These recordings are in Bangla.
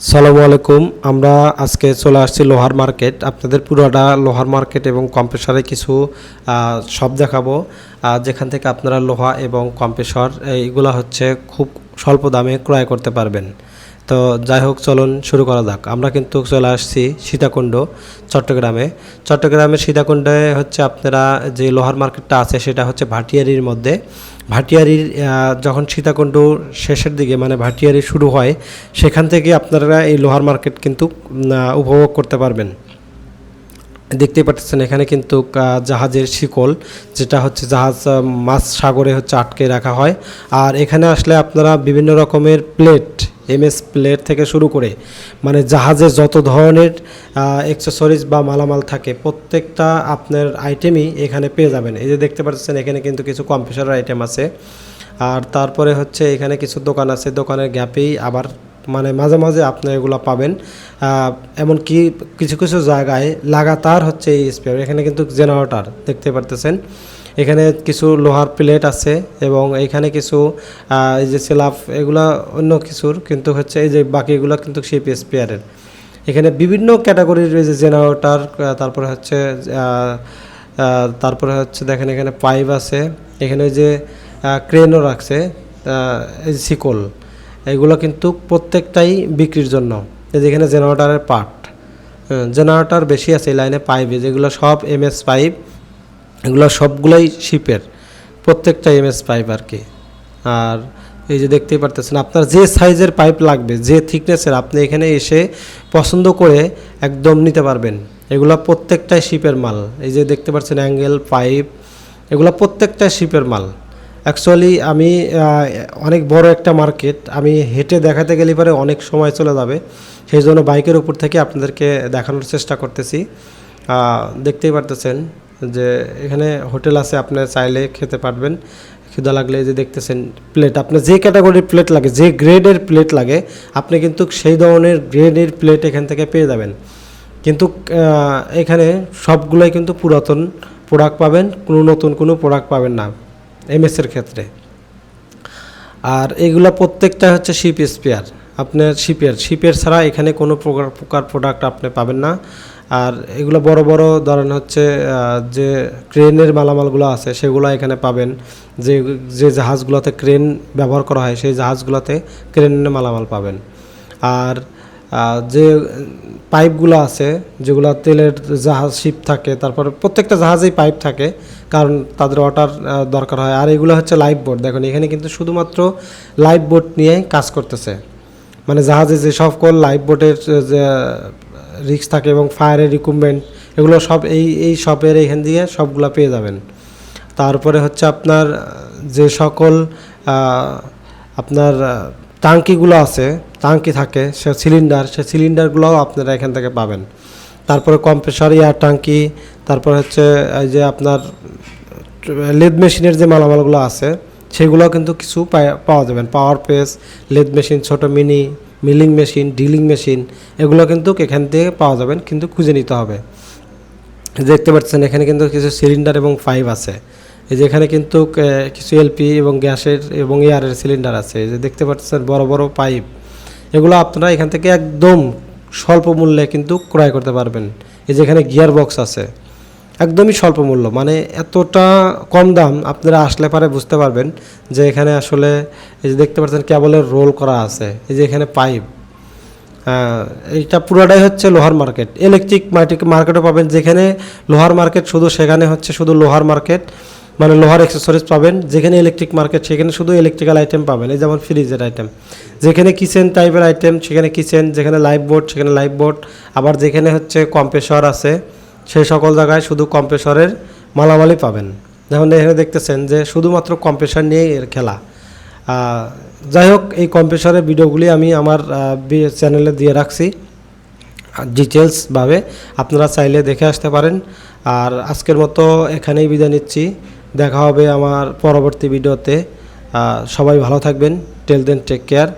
সালামু আলাইকুম। আমরা আজকে চলে আসছি লোহার মার্কেট। আপনাদের পুরোটা লোহার মার্কেট এবং কম্প্রেসারে কিছু সব দেখাবো। যেখান থেকে আপনারা লোহা এবং কম্প্রেসর, এইগুলা হচ্ছে খুব স্বল্প দামে ক্রয় করতে পারবেন। তো যাই হোক, চলুন শুরু করা যাক। আমরা কিন্তু চলে আসছি সীতাকুণ্ড, চট্টগ্রামে। চট্টগ্রামের সীতাকুণ্ডে হচ্ছে আপনারা যে লোহার মার্কেটটা আছে, সেটা হচ্ছে ভাটিয়ারির মধ্যে। ভাটিয়ারির যখন সীতাকুণ্ড শেষের দিকে মানে ভাটিয়ারি শুরু হয়, সেখান থেকে আপনারা এই লোহার মার্কেট কিন্তু উপভোগ করতে পারবেন। দেখতেই পাচ্ছেন এখানে কিন্তু জাহাজের শিকল, যেটা হচ্ছে জাহাজ মাছ সাগরে হচ্ছে আটকে রাখা হয়। আর এখানে আসলে আপনারা বিভিন্ন রকমের প্লেট এমএস প্লেট থেকে শুরু করে মানে জাহাজে যত ধরনের অ্যাক্সেসরিজ বা মালামাল থাকে, প্রত্যেকটা আপনার আইটেমই এখানে পেয়ে যাবেন। এই যে দেখতে পাচ্ছেন, এখানে কিন্তু কিছু কম্পিউটার আইটেম আছে। আর তারপরে হচ্ছে এখানে কিছু দোকান আছে, দোকানের গ্যাপেই আবার মানে মাঝে মাঝে আপনি এগুলো পাবেন। এমনকি কিছু কিছু জায়গায় লাগাতার হচ্ছে এই স্পেয়ার এখানে কিন্তু জেনারেটর দেখতে পারতেছেন। এখানে কিছু লোহার প্লেট আছে এবং এখানে কিছু এই যে সেলাফ, এগুলা অন্য কিছুর, কিন্তু হচ্ছে এই যে বাকিগুলো কিন্তু সেই স্পেয়ারের এখানে বিভিন্ন ক্যাটাগরির যে জেনারেটর তারপরে হচ্ছে তারপরে হচ্ছে দেখেন এখানে পাইপ আছে, এখানে ওই যে ক্রেনও রাখছে শিকল, এগুলো কিন্তু প্রত্যেকটাই বিক্রির জন্য। এই যে এখানে জেনারেটরের পার্ট জেনারেটার বেশি আছে এই লাইনে পাইপে, যেগুলো সব এমএস পাইপ এগুলো সবগুলোই শিপের প্রত্যেকটা এমএস পাইপ আর কি। আর এই যে দেখতেই পারতেছেন, আপনার যে সাইজের পাইপ লাগবে, যে থিকনেসের আপনি এখানে এসে পছন্দ করে একদম নিতে পারবেন। এগুলো প্রত্যেকটাই শিপের মাল। এই যে দেখতে পাচ্ছেন অ্যাঙ্গেল পাইপ এগুলো প্রত্যেকটা শিপের মাল। অ্যাকচুয়ালি আমি অনেক বড় একটা মার্কেট আমি হেঁটে দেখাতে গেলে পরে অনেক সময় চলে যাবে। সেই জন্য বাইকের উপর থেকে আপনাদেরকে দেখানোর চেষ্টা করতেছি। দেখতেই পারতেছেন যে এখানে হোটেল আছে, আপনি চাইলে খেতে পারবেন। খিদা লাগলে যে দেখতেছেন প্লেট আপনার যে ক্যাটাগরির প্লেট লাগে, যে গ্রেডের প্লেট লাগে, আপনি কিন্তু সেই ধরনের গ্রেডের প্লেট এখান থেকে পেয়ে যাবেন। কিন্তু এখানে সবগুলোই কিন্তু পুরাতন প্রোডাক্ট পাবেন, কোনো নতুন কোনো প্রোডাক্ট পাবেন না এমএসের ক্ষেত্রে। আর এগুলো প্রত্যেকটা হচ্ছে শিপ স্পেয়ার আপনার শিপের শিপের ছাড়া এখানে কোনো প্রকার প্রকার প্রোডাক্ট আপনি পাবেন না। আর এগুলো বড় বড় ধরেন হচ্ছে যে ক্রেনের মালামালগুলো আছে, সেগুলো এখানে পাবেন। যে যে জাহাজগুলোতে ক্রেন ব্যবহার করা হয়, সেই জাহাজগুলোতে ক্রেনের মালামাল পাবেন। আর যে পাইপগুলো আছে, যেগুলো তেলের জাহাজ, শিপ থাকে, তারপরে প্রত্যেকটা জাহাজেই পাইপ থাকে, কারণ তাদের ওয়াটার দরকার হয়। আর এগুলো হচ্ছে লাইফ বোট। দেখুন, এখানে কিন্তু শুধুমাত্র লাইফ বোট নিয়ে কাজ করতেছে। মানে জাহাজে যে সকল লাইফ বোটের, যে রিক্স থাকে এবং ফায়ারের ইকুইপমেন্ট এগুলো সব এই এই শপের এইখান দিয়ে সবগুলো পেয়ে যাবেন। তারপরে হচ্ছে আপনার, যে সকল আপনার টাঙ্কিগুলো আছে, টাঙ্কি থাকে, সে সিলিন্ডার সে সিলিন্ডারগুলোও আপনারা এখান থেকে পাবেন। তারপরে কম্প্রেসার এয়ার টাঙ্কি তারপর হচ্ছে এই যে আপনার, লেদ মেশিনের যে মালামালগুলো আছে, সেগুলো কিন্তু কিছু পাওয়া যাবেন। পাওয়ার পেস লেদ মেশিন, ছোট mini milling machine drilling machine এগুলো কিন্তু এখান থেকে পাওয়া যাবেন কিন্তু খুঁজে নিতে হবে। দেখতে পাচ্ছেন, এখানে কিন্তু কিছু সিলিন্ডার এবং পাইপ আছে। এই যে এখানে কিন্তু কিছু এলপি এবং গ্যাসের এবং এয়ারের সিলিন্ডার আছে। এই যে দেখতে পাচ্ছেন, বড় বড় পাইপ এগুলো আপনারা এখান থেকে একদম স্বল্প মূল্যে কিন্তু ক্রয় করতে পারবেন। এই যে এখানে গিয়ার বক্স আছে। একদমই স্বল্প মূল্য। মানে এতটা কম দাম আপনারা আসলে পারে বুঝতে পারবেন যে এখানে আসলে এই যে দেখতে পাচ্ছেন কেবলের রোল করা আছে, এই যে এখানে পাইপ। এইটা পুরোটাই হচ্ছে লোহার মার্কেট। ইলেকট্রিক মার্কেটও পাবেন যেখানে লোহার মার্কেট শুধু সেখানে হচ্ছে শুধু লোহার মার্কেট মানে লোহার অ্যাক্সেসরিজ পাবেন। যেখানে ইলেকট্রিক মার্কেট, সেখানে শুধু ইলেকট্রিক্যাল আইটেম পাবেন। এই যেমন ফ্রিজের আইটেম যেখানে কিচেন টাইপের আইটেম সেখানে কিচেন যেখানে লাইফ বোর্ড সেখানে লাইফ বোর্ড আবার যেখানে হচ্ছে কম্প্রেসর আছে সেই সকল জায়গায় শুধু কম্প্রেসরের মালামালই পাবেন। যেমন এখানে দেখতেছেন যে শুধুমাত্র কম্প্রেসর নিয়েই এর খেলা। যাই হোক, এই কম্প্রেসরের ভিডিওগুলি আমি আমার চ্যানেলে দিয়ে রাখছি। ডিটেলসভাবে আপনারা চাইলে দেখে আসতে পারেন। আর আজকের মতো এখানেই বিদায় নিচ্ছি। দেখা হবে আমার পরবর্তী ভিডিওতে। সবাই ভালো থাকবেন। টেল দেন টেক কেয়ার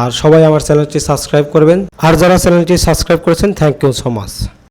আর সবাই আমার চ্যানেলটি সাবস্ক্রাইব করবেন। আর যারা চ্যানেলটি সাবস্ক্রাইব করেছেন থ্যাংক ইউ সো মাচ